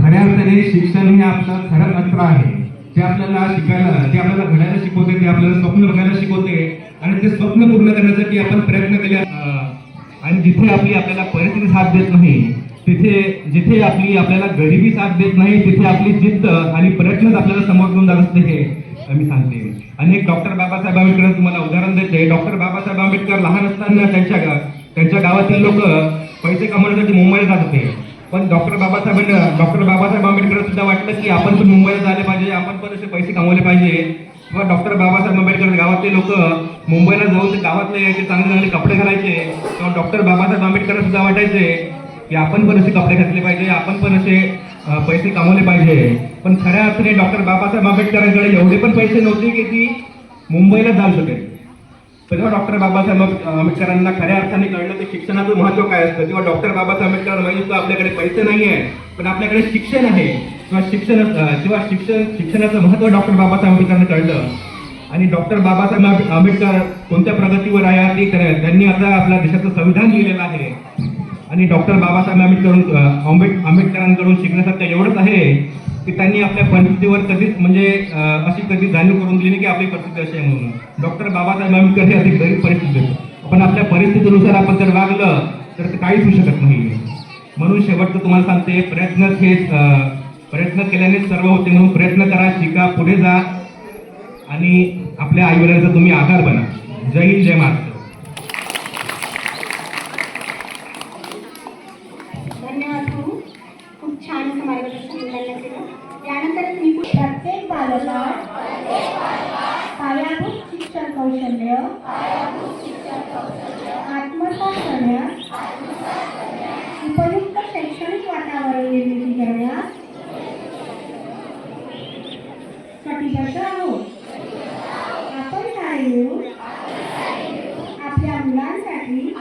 खऱ्या अर्थाने शिक्षण हे आपलं खरं अस्त्र आहे. जे आपल्याला शिकायला जे आपल्याला घडायला शिकवते ते आपल्याला स्वप्न बघायला शिकवते आणि ते स्वप्न पूर्ण करण्यासाठी आपण प्रयत्न केले. आणि जिथे आपली आपल्याला परिस्थिती साथ देत नाही तिथे जिथे आपली आपल्याला गरिबी साथ देत नाही तिथे आपली जिद्द आणि प्रयत्नच आपल्याला समोर घेऊन जात असते हे मी सांगते. आणि एक डॉक्टर बाबासाहेब आंबेडकर तुम्हाला उदाहरण देते. डॉक्टर बाबासाहेब आंबेडकर लहान असताना त्यांच्या त्यांच्या गावातील लोक पैसे कमवण्यासाठी मुंबईला जात होते. पण डॉक्टर बाबासाहेबांना डॉक्टर बाबासाहेब आंबेडकर सुद्धा वाटलं की आपण पण मुंबईला झाले पाहिजे आपण पण असे पैसे कमवले पाहिजे. किंवा डॉक्टर बाबासाहेब आंबेडकर गावातले लोक मुंबईला जाऊन ते गावातले यायचे चांगले चांगले कपडे घालायचे किंवा डॉक्टर बाबासाहेब आंबेडकर सुद्धा वाटायचे की आपण पण असे कपडे घातले पाहिजे आपण पण असे पैसे कमवले पाहिजे. पण खऱ्या अर्थाने डॉक्टर बाबासाहेब आंबेडकरांकडे एवढे पण पैसे नव्हते की ती मुंबईला जाऊ शकेल तेव्हा डॉक्टर बाबासाहेब आंबेडकरांना खऱ्या अर्थाने कळलं की शिक्षणाचं महत्त्व काय असतं. किंवा डॉक्टर बाबासाहेब आंबेडकर माहिती आपल्याकडे पैसे नाही आहे पण आपल्याकडे शिक्षण आहे. किंवा शिक्षण किंवा शिक्षण शिक्षणाचं महत्त्व डॉक्टर बाबासाहेब आंबेडकरांना कळलं. आणि डॉक्टर बाबासाहेब आंबे- आंबेडकर कोणत्या प्रगतीवर आहे ते त्यांनी आता आपल्या देशाचं संविधान लिहिलेलं आहे. आणि डॉक्टर बाबासाहेब आंबेडकर आंबेड आंबेडकरांकडून शिकण्यासारखं एवढंच आहे. की त्यांनी आपल्या परिस्थितीवर कधीच म्हणजे अशी कधी जाणीव करून दिली नाही की आपली परिस्थिती अशी आहे म्हणून. डॉक्टर बाबासाहेब आंबेडकर हे अधिक गरीब परिस्थिती होते. पण आपल्या परिस्थितीनुसार आपण जर वागलं तर ते काहीच होऊ शकत नाही. म्हणून शेवटचं तुम्हाला सांगते प्रयत्नच हे प्रयत्न केल्यानेच सर्व होते म्हणून प्रयत्न करा शिका पुढे जा. आणि आपल्या आईवडिलांचा तुम्ही आधार बना जय हिंद जय महाराष्ट्र. पालनावर पायाभूत शिक्षण कौशल्य आत्मसात करण्यास उपयुक्त शैक्षणिक वातावरण निर्मिती करण्यास कटिबद्ध आहोत. आपण काय येऊ? आपल्या मुलांसाठी